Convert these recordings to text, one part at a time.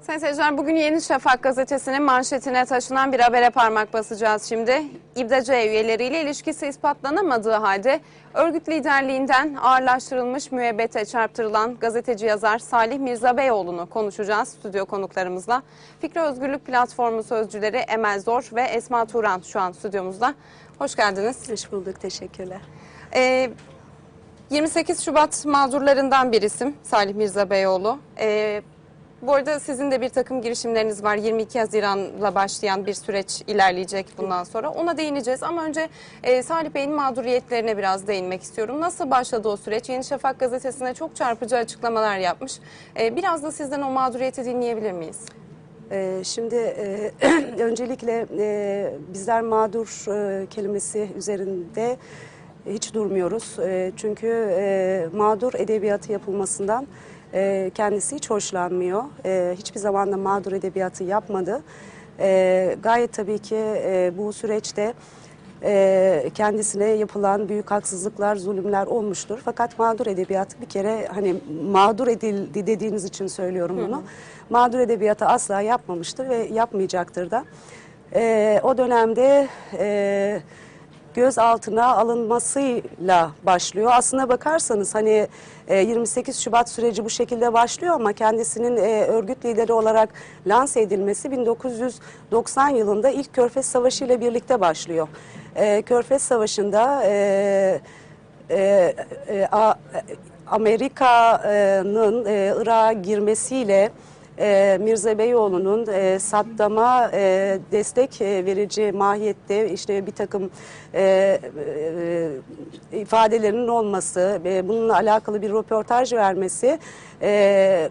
Sayın seyirciler bugün Yeni Şafak gazetesinin manşetine taşınan bir habere parmak basacağız şimdi. İBDC üyeleriyle ilişkisi ispatlanamadığı halde örgüt liderliğinden ağırlaştırılmış müebbete çarptırılan gazeteci yazar Salih Mirza Beyoğlu'nu konuşacağız stüdyo konuklarımızla. Fikri Özgürlük Platformu sözcüleri Emel Zor ve Esma Turan şu an stüdyomuzda. Hoş geldiniz. Hoş bulduk, teşekkürler. Ee, 28 Şubat mağdurlarından bir isim Salih Mirza Beyoğlu. Ee, bu arada sizin de bir takım girişimleriniz var. 22 Haziran'la başlayan bir süreç ilerleyecek bundan sonra. Ona değineceğiz ama önce e, Salih Bey'in mağduriyetlerine biraz değinmek istiyorum. Nasıl başladı o süreç? Yeni Şafak gazetesine çok çarpıcı açıklamalar yapmış. E, biraz da sizden o mağduriyeti dinleyebilir miyiz? Ee, şimdi e, öncelikle e, bizler mağdur e, kelimesi üzerinde hiç durmuyoruz. E, çünkü e, mağdur edebiyatı yapılmasından e, kendisi hiç hoşlanmıyor. E, hiçbir zaman da mağdur edebiyatı yapmadı. E, gayet tabii ki e, bu süreçte e, kendisine yapılan büyük haksızlıklar, zulümler olmuştur. Fakat mağdur edebiyatı bir kere hani mağdur edildi dediğiniz için söylüyorum bunu. Mağdur edebiyatı asla yapmamıştır ve yapmayacaktır da. E, o dönemde e, gözaltına alınmasıyla başlıyor. Aslına bakarsanız hani e, 28 Şubat süreci bu şekilde başlıyor ama kendisinin e, örgüt lideri olarak lanse edilmesi 1990 yılında ilk Körfez Savaşı ile birlikte başlıyor. E, Körfez Savaşı'nda e, e, e, Amerika'nın e, Irak'a girmesiyle e, Mirza Beyoğlu'nun e, Saddam'a e, destek e, verici mahiyette işte bir takım e, e, ifadelerinin olması, e, bununla alakalı bir röportaj vermesi e,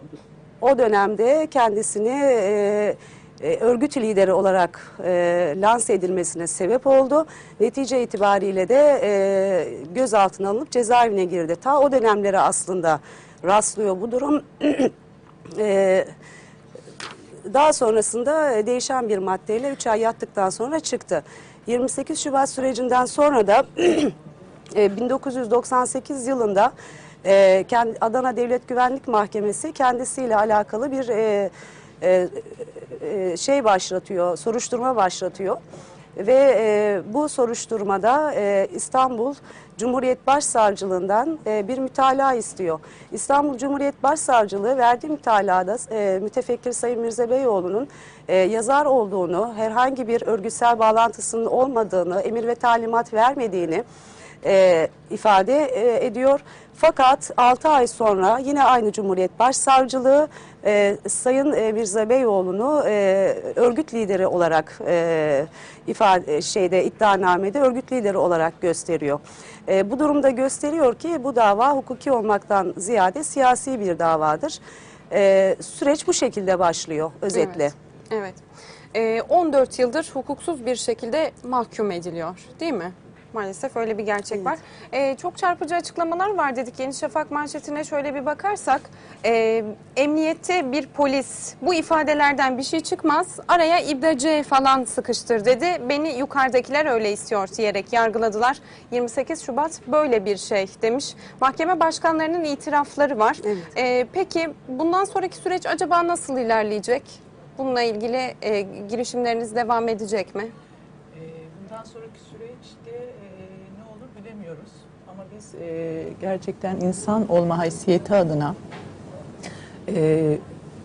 o dönemde kendisini e, e, örgüt lideri olarak e, lanse edilmesine sebep oldu. Netice itibariyle de e, gözaltına alınıp cezaevine girdi. Ta o dönemlere aslında rastlıyor bu durum. e, daha sonrasında e, değişen bir maddeyle 3 ay yattıktan sonra çıktı. 28 Şubat sürecinden sonra da e, 1998 yılında e, Adana Devlet Güvenlik Mahkemesi kendisiyle alakalı bir e, e, e, şey başlatıyor, soruşturma başlatıyor. Ve e, bu soruşturmada e, İstanbul Cumhuriyet Başsavcılığından e, bir mütalaa istiyor. İstanbul Cumhuriyet Başsavcılığı verdiği mütalada e, mütefekkir Sayın Mirza Beyoğlu'nun e, yazar olduğunu, herhangi bir örgütsel bağlantısının olmadığını, emir ve talimat vermediğini e, ifade e, ediyor. Fakat 6 ay sonra yine aynı Cumhuriyet Başsavcılığı e, Sayın e, Mirza Beyoğlu'nu e, örgüt lideri olarak e, ifade şeyde iddianamede örgüt lideri olarak gösteriyor. E, bu durumda gösteriyor ki bu dava hukuki olmaktan ziyade siyasi bir davadır. E, süreç bu şekilde başlıyor özetle. Evet. evet. E, 14 yıldır hukuksuz bir şekilde mahkum ediliyor değil mi? Maalesef öyle bir gerçek var. E, çok çarpıcı açıklamalar var dedik. Yeni Şafak manşetine şöyle bir bakarsak e, emniyette bir polis bu ifadelerden bir şey çıkmaz araya İBDC falan sıkıştır dedi. Beni yukarıdakiler öyle istiyor diyerek yargıladılar. 28 Şubat böyle bir şey demiş. Mahkeme başkanlarının itirafları var. Evet. E, peki bundan sonraki süreç acaba nasıl ilerleyecek? Bununla ilgili e, girişimleriniz devam edecek mi? Ee, Bundan sonraki süreçte ne olur bilemiyoruz. Ama biz e, gerçekten insan olma haysiyeti adına e,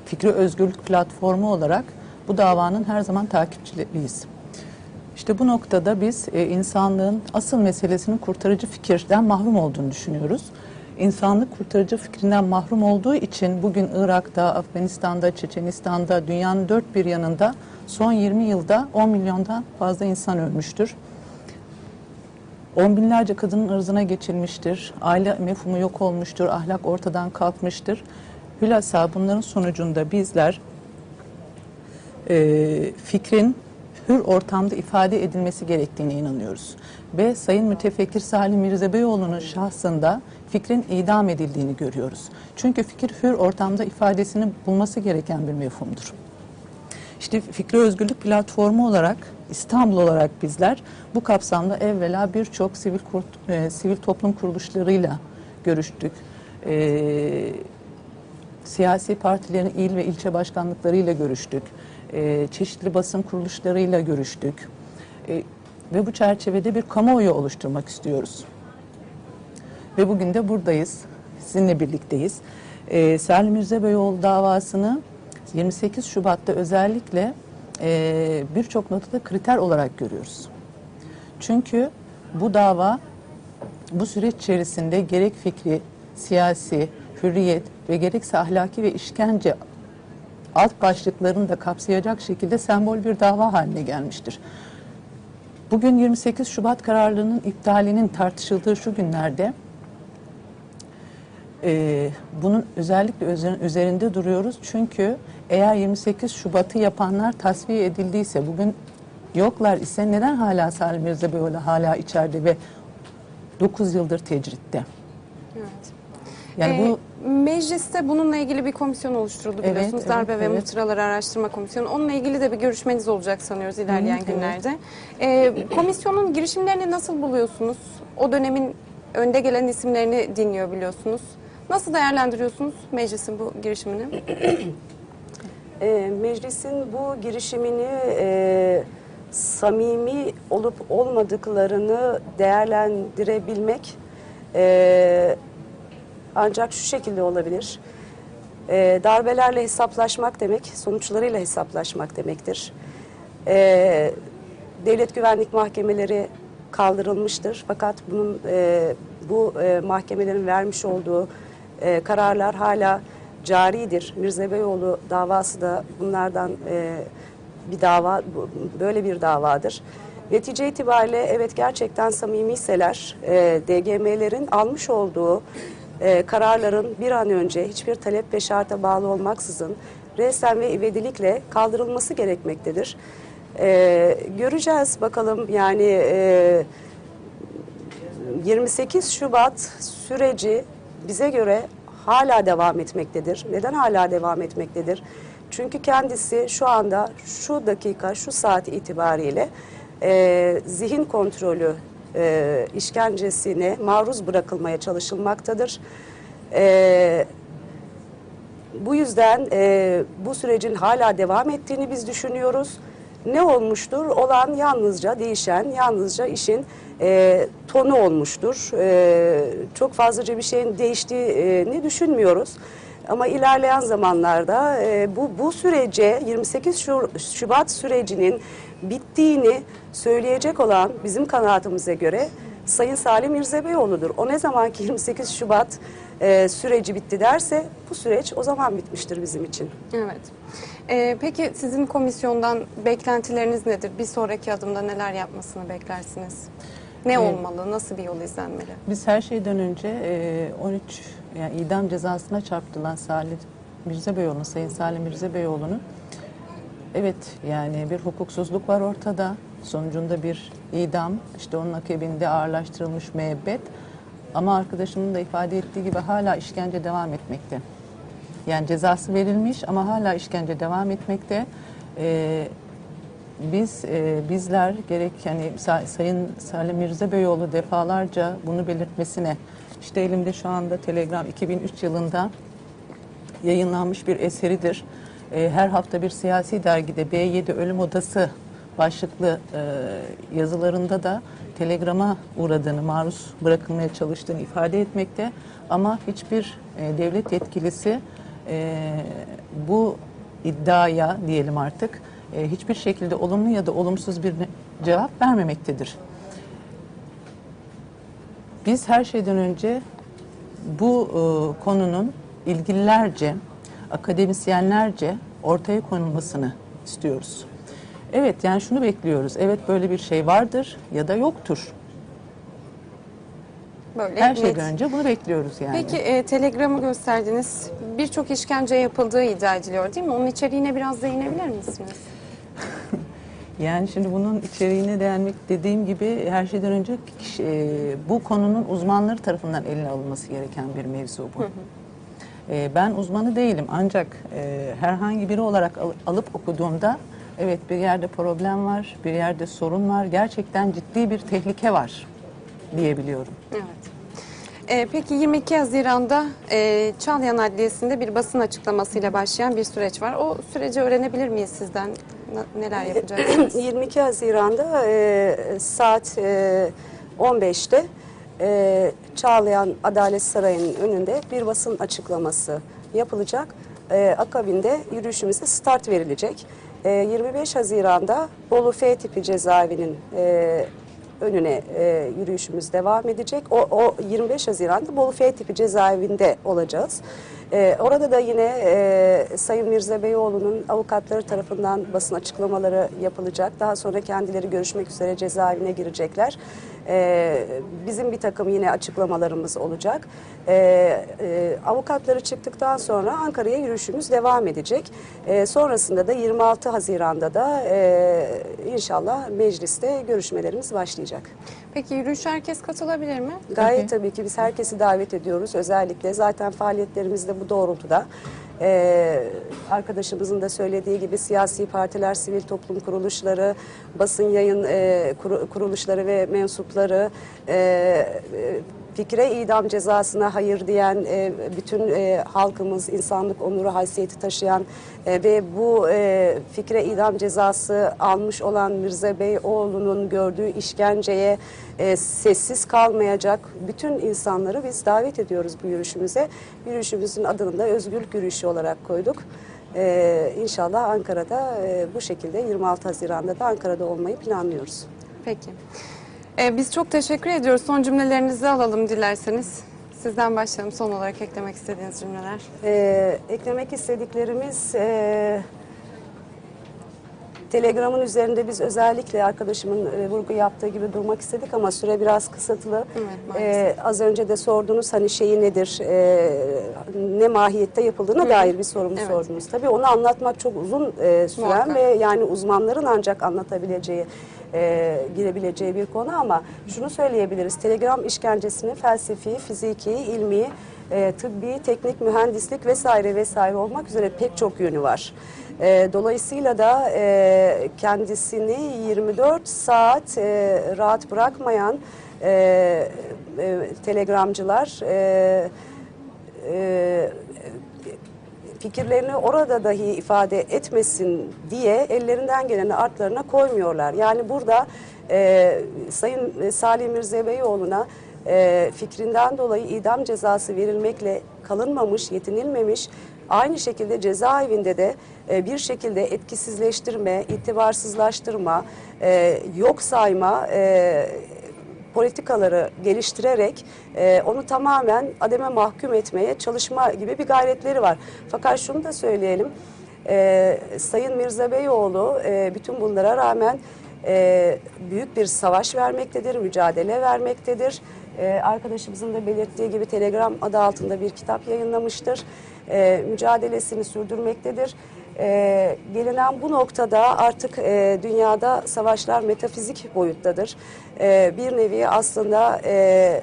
Fikri Özgürlük Platformu olarak bu davanın her zaman takipçileriyiz. İşte bu noktada biz e, insanlığın asıl meselesinin kurtarıcı fikirden mahrum olduğunu düşünüyoruz. İnsanlık kurtarıcı fikrinden mahrum olduğu için bugün Irak'ta, Afganistan'da, Çeçenistan'da, dünyanın dört bir yanında son 20 yılda 10 milyondan fazla insan ölmüştür. On binlerce kadının ırzına geçilmiştir. Aile mefhumu yok olmuştur. Ahlak ortadan kalkmıştır. Hülasa bunların sonucunda bizler e, fikrin hür ortamda ifade edilmesi gerektiğine inanıyoruz. Ve Sayın Mütefekkir Salim Mirza Beyoğlu'nun şahsında fikrin idam edildiğini görüyoruz. Çünkü fikir hür ortamda ifadesini bulması gereken bir mefhumdur. İşte Fikri Özgürlük Platformu olarak İstanbul olarak bizler bu kapsamda evvela birçok sivil e, sivil toplum kuruluşlarıyla görüştük. E, siyasi partilerin il ve ilçe başkanlıklarıyla görüştük. E, çeşitli basın kuruluşlarıyla görüştük. E, ve bu çerçevede bir kamuoyu oluşturmak istiyoruz. Ve bugün de buradayız. Sizinle birlikteyiz. Ee, Salim Yüzebeyoğlu davasını 28 Şubat'ta özellikle e, birçok noktada kriter olarak görüyoruz. Çünkü bu dava bu süreç içerisinde gerek fikri, siyasi, hürriyet ve gerekse ahlaki ve işkence alt başlıklarını da kapsayacak şekilde sembol bir dava haline gelmiştir. Bugün 28 Şubat kararlarının iptalinin tartışıldığı şu günlerde e, bunun özellikle üzerinde duruyoruz. Çünkü eğer 28 Şubat'ı yapanlar tasfiye edildiyse bugün yoklar ise neden hala Salim Mirzabeyoğlu hala içeride ve 9 yıldır tecritte? Evet. Yani Ee, bu Mecliste bununla ilgili bir komisyon oluşturuldu Evet, biliyorsunuz. evet, Darbe ve evet. muhtıraları araştırma komisyonu. Onunla ilgili de bir görüşmeniz olacak sanıyoruz ilerleyen evet. günlerde. Ee, komisyonun girişimlerini nasıl buluyorsunuz? O dönemin önde gelen isimlerini dinliyor biliyorsunuz. Nasıl değerlendiriyorsunuz meclisin bu girişimini? E, meclisin bu girişimini e, samimi olup olmadıklarını değerlendirebilmek e, ancak şu şekilde olabilir. E, darbelerle hesaplaşmak demek, sonuçlarıyla hesaplaşmak demektir. E, devlet güvenlik mahkemeleri kaldırılmıştır. Fakat bunun e, bu e, mahkemelerin vermiş olduğu e, kararlar hala caridir. Mirza Beyoğlu davası da bunlardan e, bir dava, böyle bir davadır. Netice itibariyle evet gerçekten samimiyseler e, DGM'lerin almış olduğu e, kararların bir an önce hiçbir talep ve şarta bağlı olmaksızın resen ve ivedilikle kaldırılması gerekmektedir. E, göreceğiz bakalım yani e, 28 Şubat süreci bize göre hala devam etmektedir. Neden hala devam etmektedir? Çünkü kendisi şu anda şu dakika, şu saat itibariyle e, zihin kontrolü e, işkencesine maruz bırakılmaya çalışılmaktadır. E, bu yüzden e, bu sürecin hala devam ettiğini biz düşünüyoruz. Ne olmuştur? Olan yalnızca değişen, yalnızca işin e, tonu olmuştur. E, çok fazlaca bir şeyin değiştiğini düşünmüyoruz. Ama ilerleyen zamanlarda e, bu bu sürece 28 Şu- Şubat sürecinin bittiğini söyleyecek olan bizim kanaatimize göre Sayın Salim Mirzebeyoğlu'dur. O ne zaman ki 28 Şubat e, süreci bitti derse bu süreç o zaman bitmiştir bizim için. Evet. Ee, peki sizin komisyondan beklentileriniz nedir? Bir sonraki adımda neler yapmasını beklersiniz? Ne olmalı? Nasıl bir yol izlenmeli? Biz her şeyden önce e, 13 yani idam cezasına çarptırılan Salih Mirzabeyoğlu'nun, Sayın Salim Mirzabeyoğlu'nun evet yani bir hukuksuzluk var ortada. Sonucunda bir idam, işte onun akabinde ağırlaştırılmış müebbet. Ama arkadaşımın da ifade ettiği gibi hala işkence devam etmekte. Yani cezası verilmiş ama hala işkence devam etmekte. Ee, biz e, bizler gerek yani Sa- Sayın Salim Mirza Beyoğlu defalarca bunu belirtmesine işte elimde şu anda Telegram 2003 yılında yayınlanmış bir eseridir. E, her hafta bir siyasi dergide B7 Ölüm Odası başlıklı e, yazılarında da telegrama uğradığını, maruz bırakılmaya çalıştığını ifade etmekte. Ama hiçbir e, devlet yetkilisi e, bu iddiaya diyelim artık e, hiçbir şekilde olumlu ya da olumsuz bir cevap vermemektedir. Biz her şeyden önce bu e, konunun ilgililerce, akademisyenlerce ortaya konulmasını istiyoruz. Evet yani şunu bekliyoruz. Evet böyle bir şey vardır ya da yoktur. Böyle Her net. şeyden önce bunu bekliyoruz yani. Peki e, telegramı gösterdiniz. Birçok işkence yapıldığı iddia ediliyor değil mi? Onun içeriğine biraz değinebilir misiniz? Yani şimdi bunun içeriğine değinmek dediğim gibi her şeyden önce kişi- e, bu konunun uzmanları tarafından eline alınması gereken bir mevzu bu. E, ben uzmanı değilim ancak e, herhangi biri olarak al- alıp okuduğumda evet bir yerde problem var, bir yerde sorun var, gerçekten ciddi bir tehlike var diyebiliyorum. Evet. Ee, peki 22 Haziran'da e, Çağlayan Adliyesi'nde bir basın açıklamasıyla başlayan bir süreç var. O süreci öğrenebilir miyiz sizden? Na- Neler yapacaksınız? 22 Haziran'da e, saat e, 15'te e, Çağlayan Adalet Sarayı'nın önünde bir basın açıklaması yapılacak. E, akabinde yürüyüşümüze start verilecek. E, 25 Haziran'da Bolu F tipi cezaevinin e, önüne e, yürüyüşümüz devam edecek. O, o 25 Haziran'da Bolu F tipi cezaevinde olacağız. E, orada da yine e, Sayın Mirza Beyoğlu'nun avukatları tarafından basın açıklamaları yapılacak. Daha sonra kendileri görüşmek üzere cezaevine girecekler. E, bizim bir takım yine açıklamalarımız olacak. E, e, avukatları çıktıktan sonra Ankara'ya yürüyüşümüz devam edecek. E, sonrasında da 26 Haziran'da da e, inşallah mecliste görüşmelerimiz başlayacak. Peki yürüyüşe herkes katılabilir mi? Gayet tabii ki biz herkesi davet ediyoruz. Özellikle zaten faaliyetlerimiz de bu doğrultuda. Ee, arkadaşımızın da söylediği gibi siyasi partiler, sivil toplum kuruluşları, basın yayın e, kuru- kuruluşları ve mensupları, e, e, fikre idam cezasına hayır diyen e, bütün e, halkımız, insanlık onuru haysiyeti taşıyan e, ve bu e, fikre idam cezası almış olan Mirza Beyoğlu'nun gördüğü işkenceye e, sessiz kalmayacak bütün insanları biz davet ediyoruz bu yürüyüşümüze. Yürüyüşümüzün adını da özgürlük yürüyüşü olarak koyduk. E, inşallah Ankara'da e, bu şekilde 26 Haziran'da da Ankara'da olmayı planlıyoruz. Peki. Ee, biz çok teşekkür ediyoruz. Son cümlelerinizi alalım dilerseniz. Sizden başlayalım. Son olarak eklemek istediğiniz cümleler. Ee, eklemek istediklerimiz e, Telegram'ın üzerinde biz özellikle arkadaşımın e, vurgu yaptığı gibi durmak istedik ama süre biraz kısıtlı. Evet. Ee, az önce de sordunuz hani şeyi nedir, e, ne mahiyette yapıldığına dair bir sorumu Evet. sordunuz. Tabii onu anlatmak çok uzun e, süren Muhakkak. ve yani uzmanların ancak anlatabileceği, e, girebileceği bir konu ama şunu söyleyebiliriz. Telegram işkencesinin felsefi, fiziki, ilmi, e, tıbbi, teknik, mühendislik vesaire vesaire olmak üzere pek çok yönü var. E, dolayısıyla da e, kendisini 24 saat e, rahat bırakmayan e, e, telegramcılar e, e, fikirlerini orada dahi ifade etmesin diye ellerinden geleni artlarına koymuyorlar. Yani burada e, Sayın Salih Beyoğlu'na e, fikrinden dolayı idam cezası verilmekle kalınmamış, yetinilmemiş. Aynı şekilde cezaevinde de e, bir şekilde etkisizleştirme, itibarsızlaştırma, e, yok sayma, e, politikaları geliştirerek e, onu tamamen ademe mahkum etmeye çalışma gibi bir gayretleri var. Fakat şunu da söyleyelim, e, Sayın Mirza Beyoğlu e, bütün bunlara rağmen e, büyük bir savaş vermektedir, mücadele vermektedir. E, arkadaşımızın da belirttiği gibi Telegram adı altında bir kitap yayınlamıştır. E, mücadelesini sürdürmektedir. E, gelinen bu noktada artık e, dünyada savaşlar metafizik boyuttadır. E, bir nevi aslında e,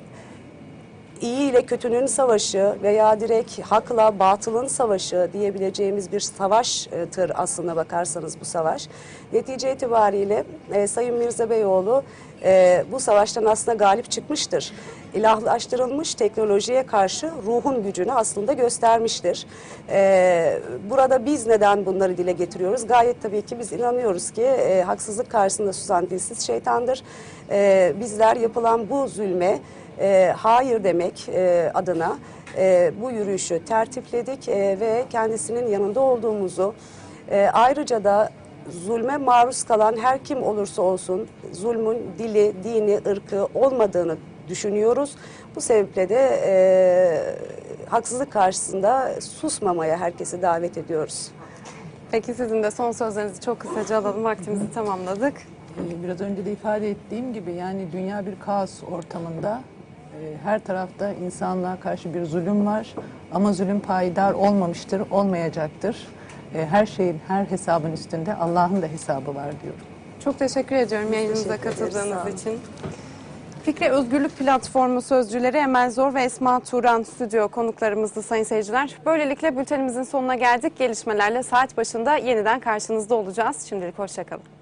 iyi ile kötünün savaşı veya direkt hakla batılın savaşı diyebileceğimiz bir savaştır aslında bakarsanız bu savaş. Netice itibariyle e, Sayın Mirza Beyoğlu e, bu savaştan aslında galip çıkmıştır. İlahlaştırılmış teknolojiye karşı ruhun gücünü aslında göstermiştir. E, burada biz neden bunları dile getiriyoruz? Gayet tabii ki biz inanıyoruz ki e, haksızlık karşısında susan dilsiz şeytandır. E, bizler yapılan bu zulme e, hayır demek e, adına e, bu yürüyüşü tertipledik e, ve kendisinin yanında olduğumuzu e, ayrıca da zulme maruz kalan her kim olursa olsun zulmün dili, dini, ırkı olmadığını düşünüyoruz. Bu sebeple de e, haksızlık karşısında susmamaya herkesi davet ediyoruz. Peki sizin de son sözlerinizi çok kısaca alalım. Vaktimizi tamamladık. Ee, Biraz önce de ifade ettiğim gibi yani dünya bir kaos ortamında her tarafta insanlığa karşı bir zulüm var ama zulüm payidar olmamıştır, olmayacaktır. E, Her şeyin, her hesabın üstünde Allah'ın da hesabı var diyorum. Çok teşekkür ediyorum yayınımıza katıldığınız için. Fikri Özgürlük Platformu sözcüleri Emel Zor ve Esma Turan stüdyo konuklarımızdı sayın seyirciler. Böylelikle bültenimizin sonuna geldik. Gelişmelerle saat başında yeniden karşınızda olacağız. Şimdilik hoşçakalın.